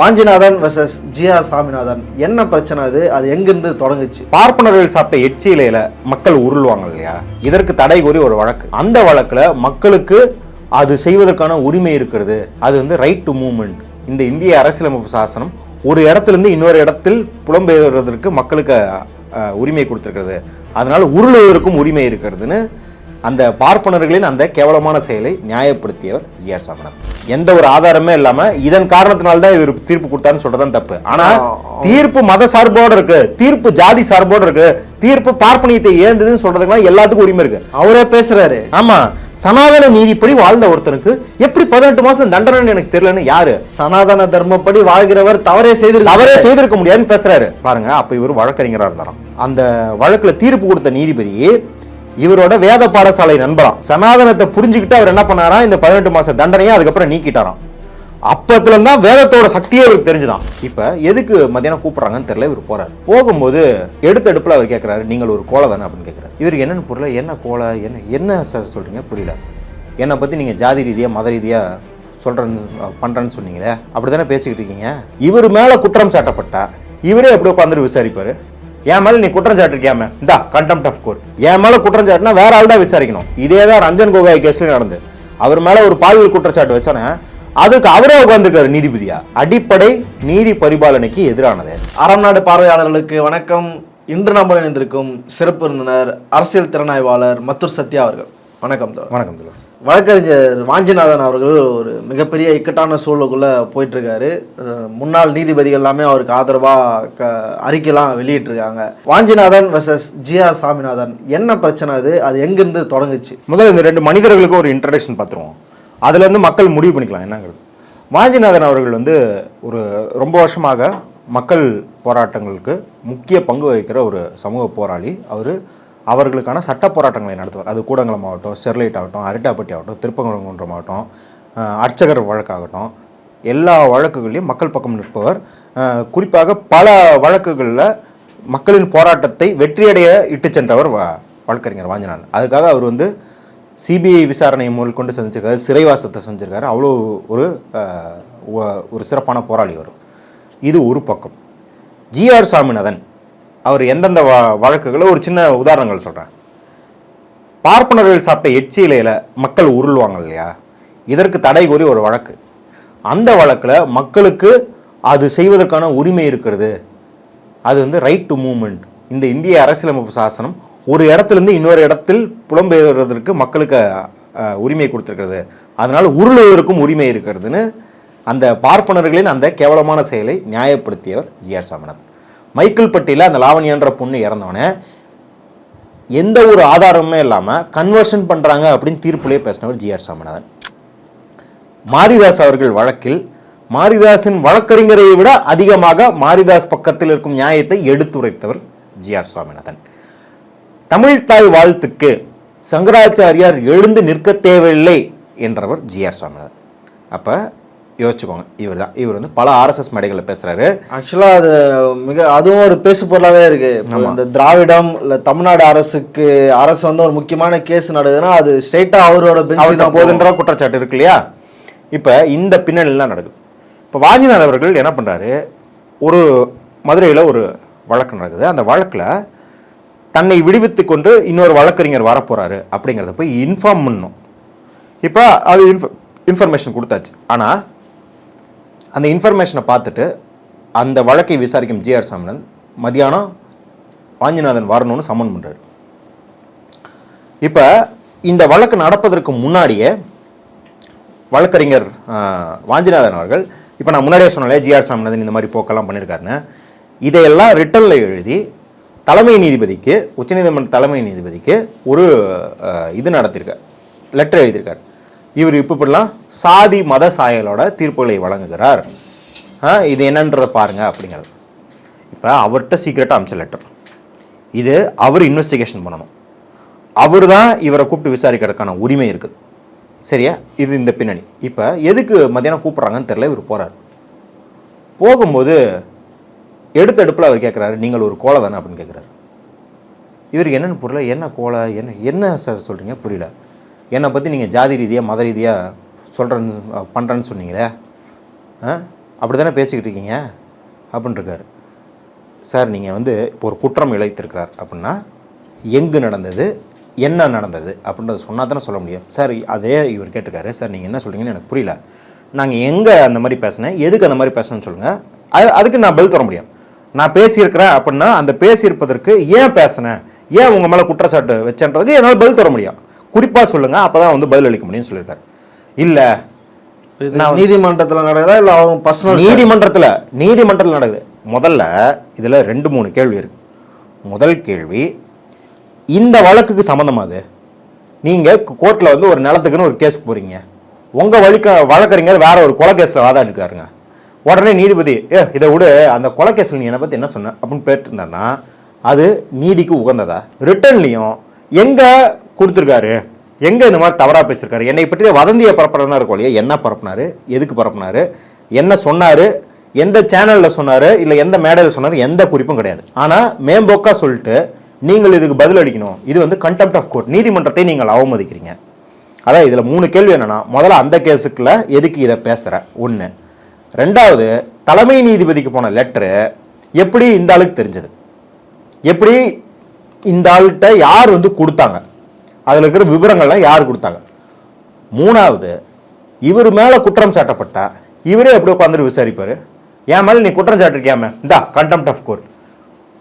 Vanchinathan versus ஜியா சாமிநாதன். என்ன பிரச்சனை அது? அது எங்கிருந்து தொடங்குச்சு? பார்ப்பனர்கள் சாப்பிட்ட எச்சி இலையில மக்கள் உருள்வாங்க இல்லையா? இதற்கு தடை கோரி ஒரு வழக்கு. அந்த வழக்குல மக்களுக்கு அது செய்வதற்கான உரிமை இருக்கிறது. அது வந்து ரைட் டு மூவ்மெண்ட் இந்த இந்திய அரசியலமைப்பு சாசனம் ஒரு இடத்துல இருந்து இன்னொரு இடத்தில் புலம்பெயர்வதற்கு மக்களுக்கு உரிமை கொடுத்துருக்கிறது. அதனால உருளுவதற்கும் உரிமை இருக்கிறதுன்னு அந்த பார்ப்பனர்களின் அந்த கேவலமான செயலை நியாயப்படுத்தியவர் ஜிஆர் சாமிநாதன் எந்த ஒரு ஆதாரமே இல்லாம இதன் காரணத்தினால தான் இவர் தீர்ப்பு கொடுத்தாருன்னு சொல்றதுதான் தப்பு. ஆனா தீர்ப்பு மத சார்போட இருக்கு தீர்ப்பு ஜாதி சார்போட இருக்கு தீர்ப்பு பார்ப்பனியத்தை ஏந்ததுன்னு சொல்றதுக்குலாம் எல்லாத்துக்கும் உரிமை இருக்கு. அவரே பேசுறாரு. ஆமா சனாதன நீதிப்படி வாழ்ந்த ஒருத்தனுக்கு எப்படி பதினெட்டு மாசம் தண்டனைன்னு எனக்கு தெரியலன்னு யாரு? சனாதன தர்மப்படி வாழ்கிறவர் தவறே செய்திருக்காரு அவரே செய்திருக்க முடியாதுன்னு பேசுறாரு. பாருங்க அப்ப இவர் வழக்கறிஞரா இருந்தாராம். அந்த வழக்குல தீர்ப்பு கொடுத்த நீதிபதி இவரோட வேத பாடசாலை நண்பராம். சனாதனத்தை புரிஞ்சுக்கிட்டு அவர் என்ன பண்ணாராம் இந்த பதினெட்டு மாச தண்டனையை அதுக்கப்புறம் நீக்கிட்டாராம். அப்பத்துல தான் வேதத்தோட சக்தியே இவருக்கு தெரிஞ்சுதான். இப்ப எதுக்கு மத்தியானம் கூப்பிடுறாங்கன்னு தெரியல இவர் போறாரு. போகும்போது எடுத்த எடுப்புல அவர் கேட்கிறாரு நீங்கள் ஒரு கோலை தானே? அப்படின்னு கேட்கறாரு இவருக்கு என்னன்னு புரியல என்ன கோலை? என்ன என்ன சார் சொல்றீங்க? புரியல. என்னை பத்தி நீங்க ஜாதி ரீதியா மத ரீதியா சொல்றேன்னு பண்றேன்னு சொன்னீங்களே? அப்படி தானே பேசிக்கிட்டு இருக்கீங்க? இவர் மேல குற்றம் சாட்டப்பட்டா இவரே எப்படி உட்காந்துட்டு விசாரிப்பாரு. என் மேல நீ குற்றம் சாட்டிருக்கியாம? இந்தா கண்டெம்ட் ஆஃப் கோர்ட் என் மேல குற்றம் சாட்டினா வேற ஆள் தான் விசாரிக்கணும். இதே தான் ரஞ்சன் கோகாய் கேஸ்ல நடந்து. அவர் மேல ஒரு பாலியல் குற்றச்சாட்டு வச்சோன்னே அதுக்கு அவரே உட்காந்துருக்காரு நீதிபதியா? அடிப்படை நீதி பரிபாலனைக்கு எதிரானது. அறம் நாடு பார்வையாளர்களுக்கு வணக்கம். இன்று நம்ம இணைந்திருக்கும் சிறப்பு விருந்தினர் அரசியல் திறனாய்வாளர் மத்துர் சத்யா அவர்கள். வணக்கம் வணக்கம் வழக்கறிஞர் வாஞ்சிநாதன் அவர்கள் ஒரு மிகப்பெரிய இக்கட்டான சூழலுக்குள்ளே போயிட்டுருக்காரு. முன்னாள் நீதிபதிகள் எல்லாமே அவருக்கு ஆதரவாக க அறிக்கைலாம் வெளியிட்டிருக்காங்க. வாஞ்சிநாதன் வெர்சஸ் ஜியா சாமிநாதன் என்ன பிரச்சனை அது? அது எங்கேருந்து தொடங்குச்சு? முதல்ல இந்த ரெண்டு மனிதர்களுக்கும் ஒரு இன்ட்ரடக்ஷன் பார்த்துருவோம். அதுலேருந்து மக்கள் முடிவு பண்ணிக்கலாம் என்னங்கிறது. வாஞ்சிநாதன் அவர்கள் வந்து ஒரு ரொம்ப வருஷமாக மக்கள் போராட்டங்களுக்கு முக்கிய பங்கு வகிக்கிற ஒரு சமூக போராளி. அவர் அவர்களுக்கான சட்ட போராட்டங்களை நடத்துவார். அது கூடங்குளம் ஆகட்டும் ஸ்டெர்லைட் ஆகட்டும் அரிட்டாப்பட்டி ஆகட்டும் திருப்பங்குன்றம் ஆகட்டும் அர்ச்சகர் வழக்காகட்டும் எல்லா வழக்குகளையும் மக்கள் பக்கம் நிற்பவர். குறிப்பாக பல வழக்குகளில் மக்களின் போராட்டத்தை வெற்றியடைய இட்டு சென்றவர் வ- வழக்கறிஞர் வாஞ்சிநாதன். அதுக்காக அவர் வந்து சிபிஐ விசாரணையை முதல் கொண்டு செஞ்சிருக்காரு சிறைவாசத்தை செஞ்சுருக்காரு அவ்வளோ ஒரு ஒரு சிறப்பான போராளி வரும் இது ஒரு பக்கம். ஜிஆர் சாமிநாதன் அவர் எந்தெந்த வ வழக்குகளை ஒரு சின்ன உதாரணங்கள் சொல்கிறேன் பார்ப்பனர்கள் சாப்பிட்ட எச்சி இலையில் மக்கள் உருள்வாங்க இல்லையா? இதற்கு தடை கோரி ஒரு வழக்கு. அந்த வழக்கில் மக்களுக்கு அது செய்வதற்கான உரிமை இருக்கிறது. அது வந்து ரைட் டு மூமெண்ட் இந்த இந்திய அரசியலமைப்பு சாசனம் ஒரு இடத்துலேருந்து இன்னொரு இடத்தில் புலம்பெயர்வதற்கு மக்களுக்கு உரிமை கொடுத்துருக்கிறது. அதனால் உருளுவதற்கும் உரிமை இருக்கிறதுன்னு அந்த பார்ப்பனர்களின் அந்த கேவலமான செயலை நியாயப்படுத்தியவர் ஜிஆர் சாமிநாதன். மைக்கேல் பட்டியில் அந்த லாவணியன்ற பொண்ணு இறந்தவனே எந்த ஒரு ஆதாரமுமே இல்லாமல் கன்வர்ஷன் பண்ணுறாங்க அப்படின்னு தீர்ப்புலேயே பேசினவர் ஜிஆர் சாமிநாதன். மாரிதாஸ் அவர்கள் வழக்கில் மாரிதாஸின் வழக்கறிஞரை விட அதிகமாக மாரிதாஸ் பக்கத்தில் இருக்கும் நியாயத்தை எடுத்துரைத்தவர் ஜிஆர் சுவாமிநாதன் தமிழ் தாய் வாழ்த்துக்கு சங்கராச்சாரியார் எழுந்து நிற்க தேவையில்லை என்றவர் ஜிஆர் சுவாமிநாதன் அப்போ யோசிச்சுக்கோங்க. இவர் தான் இவர் வந்து பல ஆர்எஸ்எஸ் மேடைகளில் பேசுகிறாரு ஆக்சுவலா அது மிக அதுவும் ஒரு பேசு பொருளாவே இருக்கு. இப்போ இந்த திராவிடம் இல்ல தமிழ்நாடு அரசுக்கு அரசு வந்து ஒரு முக்கியமான கேஸ் நடக்குதுன்னா அது ஸ்ட்ரெயிட்டா அவரோட பெஞ்ச் அவருக்கு தான் போகுது போதுன்ற குற்றச்சாட்டு இருக்கு இல்லையா? இப்போ இந்த பின்னணியில் தான் நடக்குது. இப்போ வாஞ்சிநாத் அவர்கள் என்ன பண்ணுறாரு ஒரு மதுரையில் ஒரு வழக்கு நடக்குது. அந்த வழக்கில் தன்னை விடுவித்து கொண்டு இன்னொரு வழக்கறிஞர் வரப்போகிறாரு அப்படிங்கிறத போய் இன்ஃபார்ம் பண்ணணும். இப்போ அது இன்ஃப இன்ஃபர்மேஷன் கொடுத்தாச்சு. ஆனால் அந்த இன்ஃபர்மேஷனை பார்த்துட்டு அந்த வழக்கை விசாரிக்கும் ஜிஆர் சாமிநாதன் மதியானம் வாஞ்சிநாதன் வரணும்னு சம்மன் பண்ணுறாரு இப்போ இந்த வழக்கு நடப்பதற்கு முன்னாடியே வழக்கறிஞர் வாஞ்சிநாதன் அவர்கள் இப்போ நான் முன்னாடியே சொன்னாலே ஜிஆர் சாமிநாதன் இந்த மாதிரி போக்கெல்லாம் பண்ணியிருக்காருன்னு இதையெல்லாம் ரிட்டனில் எழுதி தலைமை நீதிபதிக்கு உச்சநீதிமன்ற தலைமை நீதிபதிக்கு ஒரு இது நடத்தியிருக்கார் லெட்டர் எழுதியிருக்கார் இவர் இப்போ இப்படிலாம் சாதி மத சாயலோட தீர்ப்புகளை வழங்குகிறார். இது என்னன்றதை பாருங்கள் அப்படிங்கிறது. இப்போ அவர்கிட்ட சீக்கிரட்டாக அமிச்ச லெட்டர் இது அவர் இன்வெஸ்டிகேஷன் பண்ணணும். அவர் தான் இவரை கூப்பிட்டு விசாரிக்கிறதுக்கான உரிமை இருக்குது சரியா? இது இந்த பின்னணி. இப்போ எதுக்கு மத்தியானம் கூப்பிட்றாங்கன்னு தெரில இவர் போகிறார் போகும்போது எடுத்தடுப்பில் அவர் கேட்குறாரு நீங்கள் ஒரு கோலை தானே? அப்படின்னு கேட்குறாரு இவருக்கு என்னென்னு புரியல. என்ன கோலை என்ன? என்ன சார் சொல்கிறீங்க புரியல. என்னை பற்றி நீங்கள் ஜாதி ரீதியாக மத ரீதியாக சொல்கிறேன்னு பண்ணுறேன்னு சொன்னீங்களே? ஆ? அப்படி தானே பேசிக்கிட்டு இருக்கீங்க? அப்படின்னு சார் நீங்கள் வந்து இப்போ ஒரு குற்றம் இழைத்திருக்கிறார் அப்படின்னா எங்கு நடந்தது என்ன நடந்தது அப்படின்றத சொன்னால் தானே சொல்ல முடியும். சார் அதே இவர் கேட்டிருக்காரு. சார் நீங்கள் என்ன சொல்கிறீங்கன்னு எனக்கு புரியல. நாங்கள் எங்கே அந்த மாதிரி பேசினேன்? எதுக்கு அந்த மாதிரி பேசணும்னு சொல்லுங்கள் அது அதுக்கு நான் பதில் தர முடியும். நான் பேசியிருக்கிறேன் அப்படின்னா அந்த பேசியிருப்பதற்கு ஏன் பேசினேன்? ஏன் உங்கள் மேலே குற்றச்சாட்டு வச்சேன்றதுக்கு என்னால் பதில் தர முடியும். குறிப்பாக சொல்லுங்கள் அப்போ தான் வந்து பதில் அளிக்க முடியும்னு சொல்லியிருக்காரு. இல்லை இது நீதிமன்றத்துல நடக்குதா இல்ல அவங்க பர்சனல் நீதிமன்றத்தில் நீதிமன்றத்தில் நடக்குது. முதல்ல இதில் ரெண்டு மூணு கேள்வி இருக்கு. முதல் கேள்வி இந்த வழக்குக்கு சம்மந்தமா அது? நீங்கள் கோர்ட்டில் வந்து ஒரு நிலத்துக்குன்னு ஒரு கேஸ் போகிறீங்க உங்கள் வழிக்க வழக்கறிஞர் வேற ஒரு கொலை கேஸில் வாதாடிருக்காருங்க. உடனே நீதிபதி ஏ இதை விடு அந்த கொலை கேஸில் நீ என்னை பற்றி என்ன சொன்ன? அப்படின்னு கேட்டிருந்தாருன்னா அது நீதிக்கு உகந்ததா? ரிட்டர்ன்லையும் எங்கே கொடுத்துருக்காரு. எங்கே இந்த மாதிரி தவறாக பேசியிருக்காரு என்னை பற்றிய வதந்தியை பரப்புறதா இருக்கும் இல்லையா? என்ன பரப்புனாரு? எதுக்கு பரப்புனாரு? என்ன சொன்னார்? எந்த சேனலில் சொன்னார்? இல்லை எந்த மேடையில் சொன்னார்? எந்த குறிப்பும் கிடையாது. ஆனால் மேம்போக்காக சொல்லிட்டு நீங்கள் இதுக்கு பதில் அளிக்கணும். இது வந்து கண்டெம்ட் ஆஃப் கோர்ட் நீதிமன்றத்தை நீங்கள் அவமதிக்கிறீங்க. அதான் இதில் மூணு கேள்வி என்னென்னா முதல்ல அந்த கேஸுக்குள்ள எதுக்கு இதை பேசுகிற ஒன்று ரெண்டாவது தலைமை நீதிபதிக்கு போன லெட்டரு எப்படி இந்த ஆளுக்கு தெரிஞ்சது? எப்படி இந்த ஆள்கிட்ட யார் வந்து கொடுத்தாங்க? அதில் இருக்கிற விவரங்கள்லாம் யார் கொடுத்தாங்க? மூணாவது இவர் மேலே குற்றம் சாட்டப்பட்டா இவரே எப்படி உட்காந்துட்டு விசாரிப்பார்? என் மேலே நீ குற்றம் சாட்டிருக்கியாமே இந்தா கண்டெம்ட் ஆஃப் கோர்ட்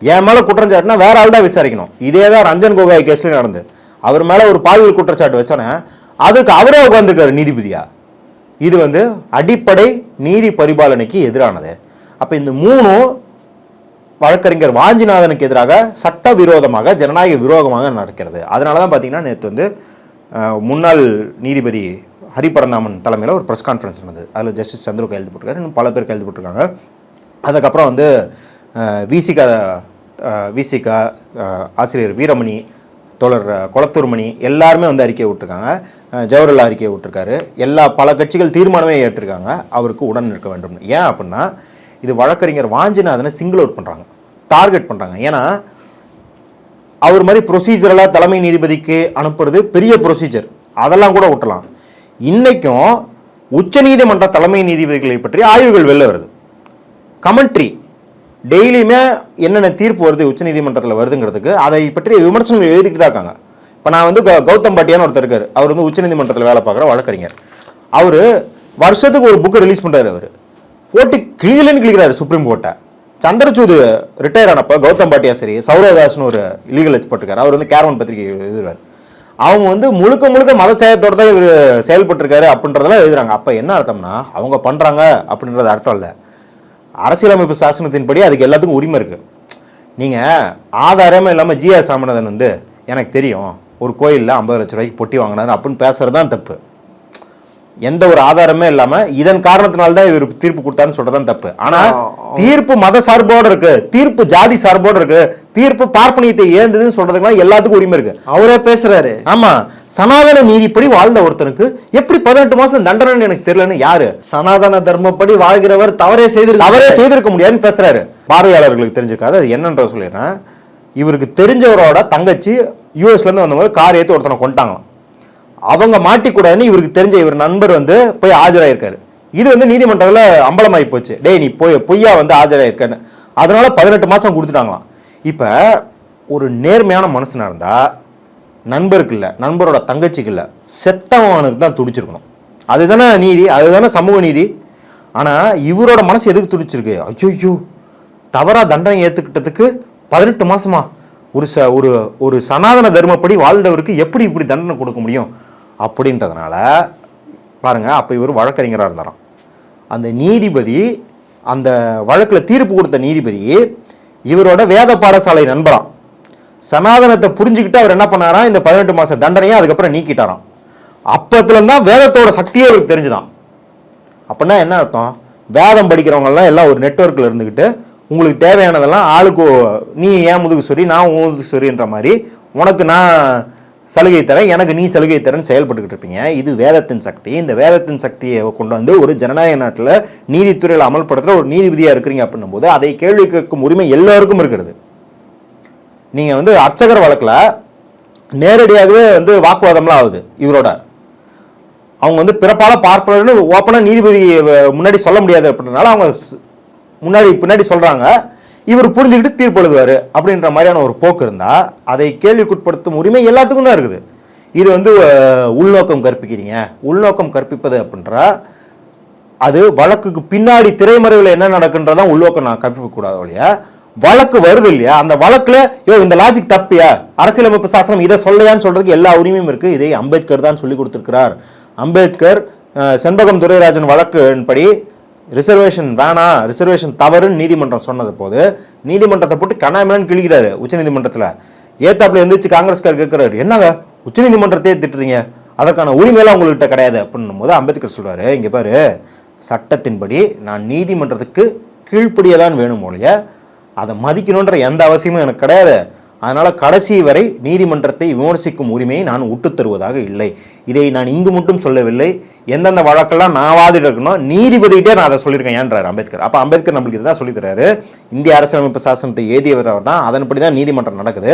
என் மேலே குற்றம் சாட்டினா வேற ஆள் தான் விசாரிக்கணும். இதே தான் ரஞ்சன் கோகாய் கேஸ்லேயும் நடந்து. அவர் மேலே ஒரு பாலியல் குற்றச்சாட்டு வச்சோன்னே அதுக்கு அவரே உட்காந்துருக்காரு நீதிபதியா? இது வந்து அடிப்படை நீதி பரிபாலனைக்கு எதிரானது. அப்போ இந்த மூணும் வழக்கறிஞர் வாஞ்சிநாதனுக்கு எதிராக சட்டவிரோதமாக ஜனநாயக விரோதமாக நடக்கிறது. அதனால தான் பார்த்தீங்கன்னா நேற்று வந்து முன்னாள் நீதிபதி ஹரிபரந்தாமன் தலைமையில் ஒரு ப்ரெஸ் கான்ஃபரன்ஸ் நடந்தது. அதில் ஜஸ்டிஸ் சந்துரு கையெழுத்து போட்டிருக்காரு. இன்னும் பல பேர் கையெழுத்து போட்டிருக்காங்க. அதுக்கப்புறம் வந்து விசிகா விசிகா ஆசிரியர் வீரமணி தோழர் குளத்தூர்மணி எல்லாருமே வந்து அறிக்கையை விட்டுருக்காங்க. ஜவஹர்லால் அறிக்கையை விட்டுருக்காரு. எல்லா பல கட்சிகள் தீர்மானமே ஏற்றிருக்காங்க. அவருக்கு உடன் இருக்க வேண்டும். ஏன் அப்படின்னா இது வழக்கறிஞர் வாஞ்சிநாதனை சிங்கிள் அவுட் பண்ணுறாங்க டார்கெட் பண்ணுறாங்க ஏன்னா அவர் மாதிரி ப்ரொசீஜரெல்லாம் தலைமை நீதிபதிக்கு அனுப்புறது பெரிய ப்ரொசீஜர் அதெல்லாம் கூட விட்டலாம் இன்றைக்கும் உச்சநீதிமன்ற தலைமை நீதிபதிகளை பற்றி ஆய்வுகள் வெளில வருது. கமெண்ட்ரி டெய்லியுமே என்னென்ன தீர்ப்பு வருது உச்சநீதிமன்றத்தில் வருதுங்கிறதுக்கு அதை பற்றி விமர்சனங்கள் எழுதிட்டு தான் இருக்காங்க. இப்போ நான் வந்து கௌதம் பாட்டியான்னு ஒருத்தர் இருக்கார். அவர் வந்து உச்சநீதிமன்றத்தில் வேலை பார்க்குற வழக்கறிஞர். அவர் வருஷத்துக்கு ஒரு புக்கு ரிலீஸ் பண்ணுறாரு அவர். போட்டு கிளியலன்னு கிளிக்கிறாரு சுப்ரீம் கோர்ட்டை சந்திரசூது ரிட்டையர் ஆனப்போ கௌதம் பாட்டியா சரி சௌரதாஸ்னு ஒரு லீகல் எக்ஸ்பர்ட்டுக்கார் அவர் வந்து கேரவன் பத்திரிகை எழுதுறாரு. அவங்க வந்து முழுக்க முழுக்க மதச்சாயத்தோட தான் இவர் செயல்பட்டுருக்காரு அப்படின்றதெல்லாம் எழுதுறாங்க. அப்போ என்ன அர்த்தம்னா அவங்க பண்ணுறாங்க அப்படின்றது அர்த்தம் இல்லை. அரசியலமைப்பு சாசனத்தின்படி அதுக்கு எல்லாத்துக்கும் உரிமை இருக்குது நீங்கள் ஆதாரமே இல்லாமல் ஜிஆர் சாமிநாதன் வந்து எனக்கு தெரியும் ஒரு கோயிலில் ஐம்பது லட்ச ரூபாய்க்கு பொட்டி வாங்கினாரு அப்படின்னு பேசுறது தான் தப்பு. எந்த ஒரு ஆதாரமே இல்லாம இதன் காரணத்தினால தான் இவர் தீர்ப்பு கொடுத்தாருன்னு சொல்றதுதான் தப்பு. ஆனா தீர்ப்பு மத சார்போட இருக்கு தீர்ப்பு ஜாதி சார்போட இருக்கு தீர்ப்பு பார்ப்பனியத்தை ஏந்ததுன்னு சொல்றதுக்குலாம் எல்லாத்துக்கும் உரிமை இருக்கு. அவரே பேசுறாரு. ஆமா சனாதன நீதிப்படி வாழ்ந்த ஒருத்தனுக்கு எப்படி பதினெட்டு மாசம் தண்டனைன்னு எனக்கு தெரியலன்னு யாரு? சனாதன தர்மப்படி வாழ்கிறவர் தவறே செய்திருக்காரு தவறே செய்திருக்க முடியாதுன்னு பேசுறாரு. பார்வையாளர்களுக்கு தெரிஞ்சிருக்காது. அது என்னன்ற சொல்லிடுறேன். இவருக்கு தெரிஞ்சவரோட தங்கச்சி யூஎஸ்ல இருந்து வந்தவங்க கார் ஏத்து ஒருத்தனை கொண்டாங்களாம் அவங்க மாட்டிக்கூடாதுன்னு இவருக்கு தெரிஞ்ச இவர் நண்பர் வந்து போய் ஆஜராயிருக்காரு. இது வந்து நீதிமன்றத்தில் அம்பலமாகி போச்சு. டேய் நீ போய் பொய்யா வந்து ஆஜராயிருக்கன்னு. அதனால பதினெட்டு மாதம் கொடுத்துட்டாங்களாம். இப்போ ஒரு நேர்மையான மனுஷனாக இருந்தால் நண்பருக்கு இல்லை நண்பரோட தங்கச்சிக்கு இல்லை செத்தவனுக்கு தான் துடிச்சிருக்கணும். அதுதானே நீதி அதுதானே சமூக நீதி. ஆனால் இவரோட மனசு எதுக்கு துடிச்சிருக்கு? ஐயோ தவறாக தண்டனை ஏற்றுக்கிட்டதுக்கு பதினெட்டு மாதமா ஒரு ச ஒரு ஒரு சனாதன தர்மப்படி வாழ்ந்தவருக்கு எப்படி இப்படி தண்டனை கொடுக்க முடியும்? அப்படின்றதுனால பாருங்கள் அப்போ இவர் வழக்கறிஞராக இருந்தாராம். அந்த நீதிபதி அந்த வழக்கில் தீர்ப்பு கொடுத்த நீதிபதி இவரோட வேத பாடசாலை நண்பராம். சனாதனத்தை புரிஞ்சுக்கிட்டு அவர் என்ன பண்ணாராம்? இந்த பதினெட்டு மாத தண்டனையை அதுக்கப்புறம் நீக்கிட்டாராம். அப்பத்துல தான் வேதத்தோட சக்தியே அவருக்கு தெரிஞ்சுதான். அப்படின்னா என்ன அர்த்தம்? வேதம் படிக்கிறவங்கலாம் எல்லாம் ஒரு நெட்வொர்க்கில் இருந்துக்கிட்டு உங்களுக்கு தேவையானதெல்லாம் ஆளுக்கு நீ ஏன் முதுகு சொறி நான் உன் முதுகு சொறின்ற மாதிரி உனக்கு நான் சலுகை தரேன் எனக்கு நீ சலுகை தரன்னு செயல்பட்டுக்கிட்டு இருப்பீங்க. இது வேதத்தின் சக்தி. இந்த வேதத்தின் சக்தியை கொண்டு வந்து ஒரு ஜனநாயக நாட்டில் நீதித்துறையில் அமல்படுத்துகிற ஒரு நீதிபதியாக இருக்கிறீங்க அப்படின்னும் போது அதை கேள்வி கேட்கும் உரிமை எல்லாருக்கும் இருக்கிறது. நீங்கள் வந்து அர்ச்சகர் வழக்கில் நேரடியாகவே வந்து வாக்குவாதம்லாம் ஆகுது இவரோட. அவங்க வந்து பிறப்பால் பார்ப்பனர்னு ஓப்பனாக நீதிபதி முன்னாடி சொல்ல முடியாது அப்படின்றனால அவங்க முன்னாடி பின்னாடி சொல்கிறாங்க இவர் புரிஞ்சுக்கிட்டு தீர்ப்பு எழுதுவார் அப்படின்ற மாதிரியான ஒரு போக்கு இருந்தால் அதை கேள்விக்குட்படுத்தும் உரிமை எல்லாத்துக்கும் தான் இருக்குது. இது வந்து உள்நோக்கம் கற்பிக்கிறீங்க. உள்நோக்கம் கற்பிப்பது அப்படின்றா அது வழக்குக்கு பின்னாடி திரைமறைவில் என்ன நடக்குன்றதான் உள்நோக்கம் நான் கற்பிக்கக்கூடாது வழக்கு வருது இல்லையா? அந்த வழக்கில் யோ இந்த லாஜிக் தப்பியா? அரசியலமைப்பு சாசனம் இதை சொல்லையான்னு சொல்கிறதுக்கு எல்லா உரிமையும் இருக்குது இதை அம்பேத்கர் தான் சொல்லி கொடுத்துருக்கிறார். அம்பேத்கர் செண்பகம் துரைராஜன் வழக்கின்படி ரிசர்வேஷன் வேணாம் ரிசர்வேஷன் தவறுன்னு நீதிமன்றம் சொன்னது போது நீதிமன்றத்தை போட்டு கண்ணாமலன்னு கிழிக்கிறாரு உச்சநீதிமன்றத்தில் ஏத்தாப்புல எந்திரிச்சு காங்கிரஸ்கார் கேட்குறாரு என்னங்க? உச்சநீதிமன்றத்தையே திட்டுறீங்க. அதற்கான உரிமையெல்லாம் உங்கள்கிட்ட கிடையாது. அப்படின்னும் போது அம்பேத்கர் சொல்கிறாரு இங்கே பாரு சட்டத்தின்படி நான் நீதிமன்றத்துக்கு கீழ்ப்படிய தான் வேணும் ஒழிய அதை மதிக்கணுன்ற எந்த அவசியமும் எனக்கு கிடையாது. அதனால் கடைசி வரை நீதிமன்றத்தை விமர்சிக்கும் உரிமையை நான் விட்டு தருவதாக இல்லை. இதை நான் இங்கு மட்டும் சொல்லவில்லை. எந்தெந்த வழக்கெல்லாம் நான் வாதிட்டு இருக்கணும் நீதிபதிகிட்டே நான் அதை சொல்லியிருக்கேன் ஏன்றார் அம்பேத்கர். அப்போ அம்பேத்கர் நம்மளுக்கு இதுதான் சொல்லித் தர்றாரு இந்திய அரசியலமைப்பு சாசனத்தை எழுதியவர் தான். அதன்படி தான் நீதிமன்றம் நடக்குது.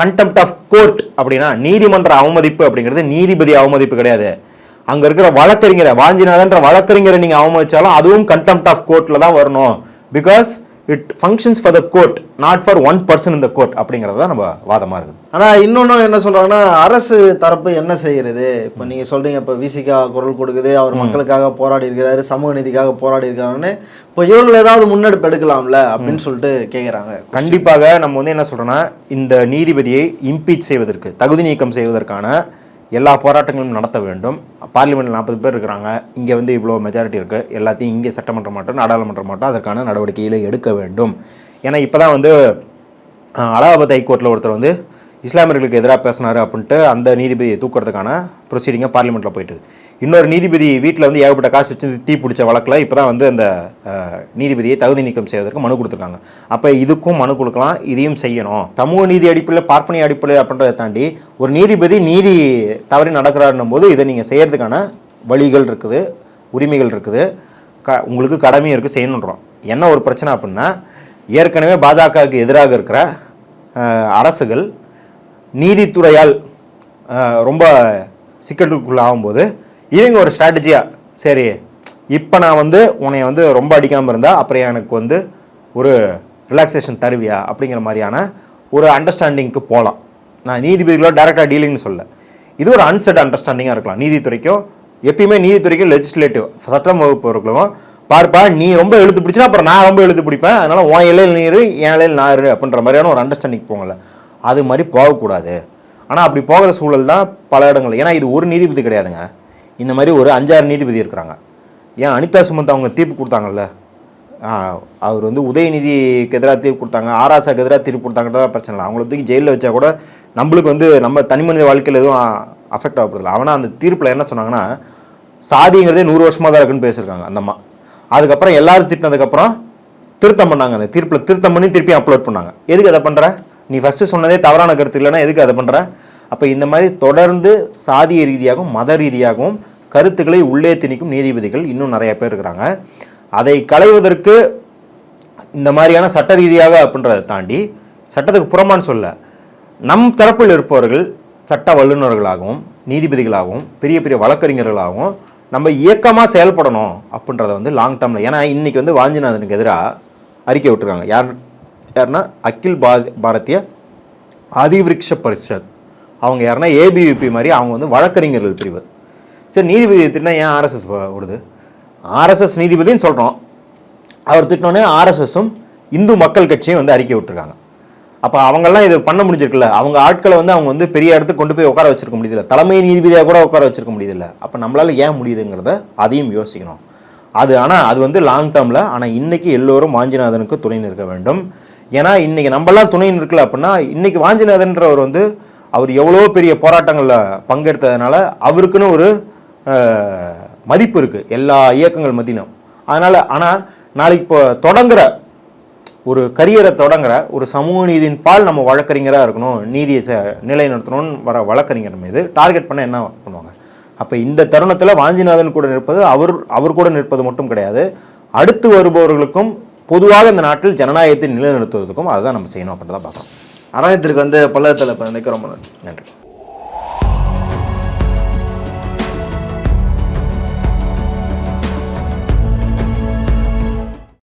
கண்டெம்ட் ஆஃப் கோர்ட் அப்படின்னா நீதிமன்ற அவமதிப்பு அப்படிங்கிறது நீதிபதி அவமதிப்பு கிடையாது. அங்கே இருக்கிற வழக்கறிஞரை வாஞ்சிநாதன்ற வழக்கறிஞரை நீங்கள் அவமதிச்சாலும் அதுவும் கண்டெம்ட் ஆஃப் கோர்ட்டில் தான் வரணும். Because it functions for the court not for one person in the court அப்படிங்கிறது தான் நம்ம வாதமா இருக்குது. ஆனா இன்னொன்னு என்ன சொல்றாங்கன்னா அரசு தரப்பு என்ன செய்யறது? இப்போ நீங்க சொல்றீங்க இப்போ விசிகா குரல் கொடுக்குது அவர் மக்களுக்காக போராடி இருக்கிறாரு சமூக நீதிக்காக போராடி இருக்காருன்னு இப்போ இவர்கள் ஏதாவது முன்னெடுப்பு எடுக்கலாம்ல அப்படின்னு சொல்லிட்டு கேக்குறாங்க. கண்டிப்பாக நம்ம வந்து என்ன சொல்றோம்னா இந்த நீதிபதியை இம்பீச் செய்வதற்கு தகுதி நீக்கம் செய்வதற்கான எல்லா போராட்டங்களும் நடத்த வேண்டும். பார்லிமெண்ட்டில் நாற்பது பேர் இருக்கிறாங்க. இங்கே வந்து இவ்வளோ மெஜாரிட்டி இருக்குது எல்லாத்தையும் இங்கே சட்டமன்றம் மாட்டோம் நாடாளுமன்றம் மாட்டோம் அதற்கான நடவடிக்கைகளை எடுக்க வேண்டும். ஏன்னா இப்போ தான் வந்து அலகாபாத் ஹைகோர்ட்டில் ஒருத்தர் வந்து இஸ்லாமியர்களுக்கு எதிராக பேசினார் அப்படின்ட்டு அந்த நீதிபதியை தூக்குறதுக்கான ப்ரொசீடிங்காக பார்லிமெண்ட்டில் போயிட்டு இருக்கு. இன்னொரு நீதிபதி வீட்டில் வந்து ஏகப்பட்ட காசு வச்சு தீ பிடிச்ச வழக்கில் இப்போ தான் வந்து அந்த நீதிபதியை தகுதி நீக்கம் செய்வதற்கு மனு கொடுத்துருக்காங்க. அப்போ இதுக்கும் மனு கொடுக்கலாம் இதையும் செய்யணும். சமூக நீதி அடிப்படையில் பார்ப்பனை அடிப்படையில் அப்படின்றத தாண்டி ஒரு நீதிபதி நீதி தவறி நடக்கிறாருன்னும் போது இதை நீங்கள் செய்கிறதுக்கான வழிகள் இருக்குது உரிமைகள் இருக்குது. க உங்களுக்கு கடமையும் இருக்குது செய்யணுன்றோம். என்ன ஒரு பிரச்சனை அப்படின்னா ஏற்கனவே பாஜகவுக்கு எதிராக இருக்கிற அரசுகள் நீதித்துறையால் ரொம்ப சிக்கலுக்குள்ள ஆகும்போது இவங்க ஒரு ஸ்ட்ராட்டஜியாக சரி இப்போ நான் வந்து உன்னை வந்து ரொம்ப அடிக்காமல் இருந்தால் அப்புறம் எனக்கு வந்து ஒரு ரிலாக்ஸேஷன் தருவியா அப்படிங்கிற மாதிரியான ஒரு அண்டர்ஸ்டாண்டிங்க்கு போகலாம் நான் நீதிபதிகளோ டேரெக்டாக டீலிங்னு சொல்ல இது ஒரு அன்செட் அண்டர்ஸ்டாண்டிங்காக இருக்கலாம். நீதித்துறைக்கும் எப்பயுமே நீதித்துறைக்கும் லெஜிஸ்லேட்டிவ் சட்டம் வகுப்பவர்களும் பார்ப்பா நீ ரொம்ப எழுத்து பிடிச்சினா அப்புறம் நான் ரொம்ப எழுத்து பிடிப்பேன். அதனால் உன் இலையில் நீர் என் இலையில் நார் அப்படின்ற மாதிரியான ஒரு அண்டர்ஸ்டாண்டிங் போங்கல அது மாதிரி போகக்கூடாது. ஆனால் அப்படி போகிற சூழல் தான் பல இடங்கள் ஏன்னா இது ஒரு நீதிபதி கிடையாதுங்க. இந்த மாதிரி ஒரு அஞ்சாறு நீதிபதி இருக்கிறாங்க ஏன் அனிதா சுமந்த் அவங்க தீர்ப்பு கொடுத்தாங்கல்ல? அவர் வந்து உதயநிதிக்கு எதிராக தீர்ப்பு கொடுத்தாங்க. ஆராசாக்கு எதிராக தீர்ப்பு கொடுத்தாங்கன்ற பிரச்சனை இல்லை. அவங்கள தூக்கி ஜெயிலில் வச்சா கூட நம்மளுக்கு வந்து நம்ம தனி மனித வாழ்க்கையில் எதுவும் அஃபெக்ட் ஆகப்படுதில்ல அவனா அந்த தீர்ப்பில் என்ன சொன்னாங்கன்னா சாதிங்கிறதே நூறு வருஷமாக தான் இருக்குன்னு பேசியிருக்காங்க அந்த அம்மா. அதுக்கப்புறம் எல்லாரும் திட்டினதுக்கப்புறம் திருத்தம் பண்ணாங்க. அந்த தீர்ப்பில் திருத்தம் பண்ணி திருப்பி அப்லோட் பண்ணாங்க. எதுக்கு அதை பண்ணுற நீ ஃபஸ்ட்டு சொன்னதே தவறான கருத்து இல்லைன்னா எதுக்கு அதை பண்ணுற அப்போ இந்த மாதிரி தொடர்ந்து சாதிய ரீதியாகவும் மத ரீதியாகவும் கருத்துக்களை உள்ளே திணிக்கும் நீதிபதிகள் இன்னும் நிறைய பேர் இருக்கிறாங்க. அதை களைவதற்கு இந்த மாதிரியான சட்ட ரீதியாக அப்படின்றத தாண்டி சட்டத்துக்கு புறமான்னு சொல்ல நம் தரப்பில் இருப்பவர்கள் சட்ட வல்லுநர்களாகவும் நீதிபதிகளாகவும் பெரிய பெரிய வழக்கறிஞர்களாகவும் நம்ம இயக்கமாக செயல்படணும் அப்படின்றத வந்து லாங் டேர்மில் ஏன்னா இன்னைக்கு வந்து வாஞ்சிநாதனுக்கு எதிராக அறிக்கை விட்டுருக்காங்க. யார் யாருன்னா அகில் பாத் பாரதிய அதிவிருக்ஷ பரிஷத். அவங்க யாருன்னா ஏபிவிபி மாதிரி அவங்க வந்து வழக்கறிஞர்கள் பிரிவு. சரி நீதிபதி திட்டினா ஏன் ஆர்எஸ்எஸ் விடுது? ஆர்எஸ்எஸ் நீதிபதின்னு சொல்கிறோம் அவர் திட்டினோடனே ஆர்எஸ்எஸும் இந்து மக்கள் கட்சியும் வந்து அறிக்கை விட்டுருக்காங்க. அப்போ அவங்கெல்லாம் இது பண்ண முடிஞ்சிருக்குல்ல? அவங்க ஆட்களை வந்து அவங்க வந்து பெரிய இடத்துக்கு கொண்டு போய் உட்கார வச்சிருக்க முடியல. தலைமை நீதிபதியாக கூட உட்கார வச்சிருக்க முடியதில்ல அப்போ நம்மளால் ஏன் முடியுதுங்கிறத அதையும் யோசிக்கணும். அது ஆனால் அது வந்து லாங் டேர்மில் ஆனால் இன்றைக்கி எல்லோரும் வாஞ்சிநாதனுக்கு துணை நிற்க வேண்டும். ஏன்னா இன்றைக்கி நம்மளாம் துணை நிற்கல அப்படின்னா இன்றைக்கி வாஞ்சிநாதன்றவர் வந்து அவர் எவ்வளோ பெரிய போராட்டங்களில் பங்கெடுத்ததுனால அவருக்குன்னு ஒரு மதிப்பு இருக்குது எல்லா இயக்கங்கள் மத்தியிலும். அதனால் ஆனால் நாளைக்கு இப்போ தொடங்குற ஒரு கரியரை தொடங்குற ஒரு சமூக நீதியின் பால் நம்ம வழக்கறிஞராக இருக்கணும் நீதியை ச நிலைநிறுத்தணும்னு வர வழக்கறிஞர் மீது டார்கெட் பண்ண என்ன பண்ணுவாங்க? அப்போ இந்த தருணத்தில் வாஞ்சிநாதன் கூட நிற்பது அவர் அவர் கூட நிற்பது மட்டும் கிடையாது. அடுத்து வருபவர்களுக்கும் பொதுவாக இந்த நாட்டில் ஜனநாயகத்தை நிலைநிறுத்துவதற்கும் அதுதான் நம்ம செய்யணும் அப்படின்றத பார்க்குறோம் அராயத்திற்கு வந்து பல்லகத்தில் இப்போ நிற்கிறோம் நன்றி.